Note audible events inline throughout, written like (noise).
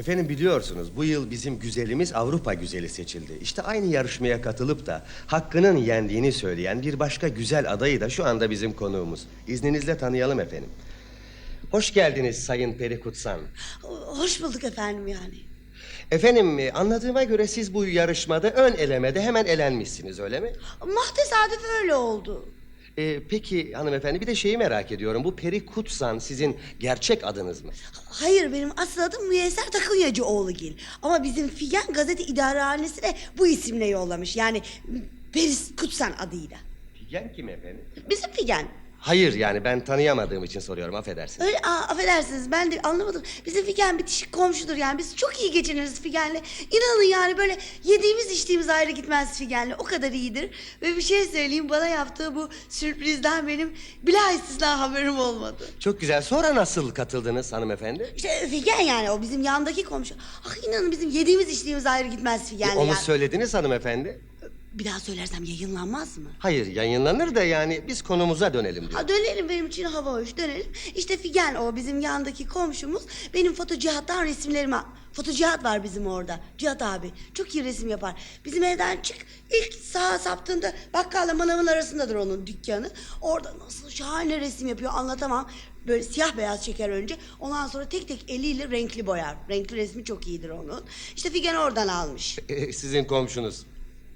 Efendim biliyorsunuz bu yıl bizim güzelimiz Avrupa güzeli seçildi. İşte aynı yarışmaya katılıp da hakkının yendiğini söyleyen bir başka güzel adayı da şu anda bizim konuğumuz. İzninizle tanıyalım efendim. Hoş geldiniz Sayın Peri Kutsan. Hoş bulduk efendim yani. Efendim e, anladığıma göre siz bu yarışmada ön elemede hemen elenmişsiniz öyle mi? Mahtesadüf öyle oldu. E, peki hanımefendi bir de şeyi merak ediyorum. Bu Peri Kutsan sizin gerçek adınız mı? Hayır benim asıl adım Müyesser Takunyacıoğlu'gil. Ama bizim Figen gazete idarehanesine bu isimle yollamış. Yani Peris Kutsan adıyla. Figen kim efendim? Bizim Figen. Hayır yani ben tanıyamadığım için soruyorum affedersiniz. Öyle aa, affedersiniz ben de anlamadım. Bizim Figen bitişik komşudur yani. Biz çok iyi geçiniriz Figen'le. İnanın yani böyle yediğimiz içtiğimiz ayrı gitmez Figen'le. O kadar iyidir. Ve bir şey söyleyeyim bana yaptığı bu sürprizden benim bilahissizden haberim olmadı. Çok güzel. Sonra nasıl katıldınız hanımefendi? İşte Figen yani o bizim yandaki komşu. Ah inanın bizim yediğimiz içtiğimiz ayrı gitmez Figen'le Onu yani. söylediniz hanımefendi. Bir daha söylersem yayınlanmaz mı? Hayır yayınlanır da yani biz konumuza dönelim diyor. Ha, dönelim benim için hava hoş dönelim. İşte Figen o bizim yandaki komşumuz. Benim foto cihattan resimlerimi... Foto cihat var bizim orada. Cihat abi. Çok iyi resim yapar. Bizim evden çık. ilk sağa saptığında bakkalla manavın arasındadır onun dükkanı. Orada nasıl şahane resim yapıyor anlatamam. Böyle siyah beyaz çeker önce. Ondan sonra tek tek eliyle renkli boyar. Renkli resmi çok iyidir onun. İşte Figen oradan almış. Ee, Sizin komşunuz.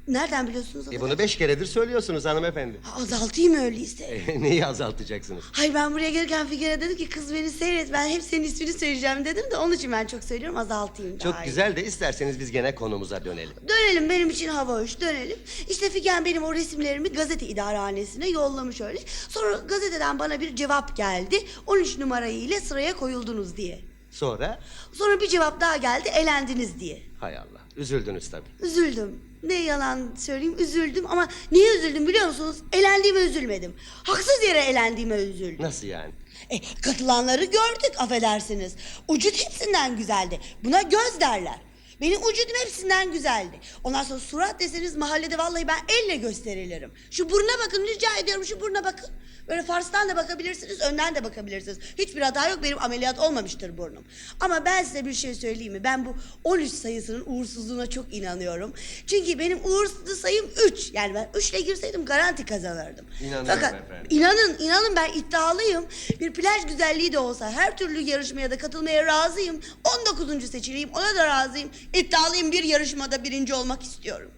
Nereden biliyorsunuz? E bunu beş keredir söylüyorsunuz hanımefendi. Ha, Azaltayım öyleyse. (laughs) E, Neyi azaltacaksınız? Hayır ben buraya gelirken Figen'e dedim ki kız beni seyret ben hep senin ismini söyleyeceğim dedim de onun için ben çok söylüyorum azaltayım. Çok iyi. güzel de isterseniz biz gene konumuza dönelim. Dönelim benim için hava hoş dönelim. İşte Figen benim o resimlerimi gazete idarehanesine yollamış öyle. Sonra gazeteden bana bir cevap geldi. 13 numarayı ile sıraya koyuldunuz diye. Sonra? Sonra bir cevap daha geldi elendiniz diye. Hay Allah. Üzüldünüz tabii. Üzüldüm. Ne yalan söyleyeyim üzüldüm ama niye üzüldüm biliyor musunuz? Elendiğime üzülmedim. Haksız yere elendiğime üzüldüm. Nasıl yani? E, katılanları gördük affedersiniz. Ucut hepsinden güzeldi. Buna göz derler. Benim vücudum hepsinden güzeldi. Ondan sonra surat deseniz mahallede vallahi ben elle gösterilirim. Şu buruna bakın rica ediyorum şu buruna bakın. Böyle Fars'tan da bakabilirsiniz, önden de bakabilirsiniz. Hiçbir hata yok benim ameliyat olmamıştır burnum. Ama ben size bir şey söyleyeyim mi? Ben bu 13 sayısının uğursuzluğuna çok inanıyorum. Çünkü benim uğursuz sayım 3. Yani ben 3 ile girseydim garanti kazanırdım. İnanıyorum Fakat efendim. İnanın, inanın ben iddialıyım. Bir plaj güzelliği de olsa her türlü yarışmaya da katılmaya razıyım. 19. seçileyim, ona da razıyım. İddialıyım bir yarışmada birinci olmak istiyorum.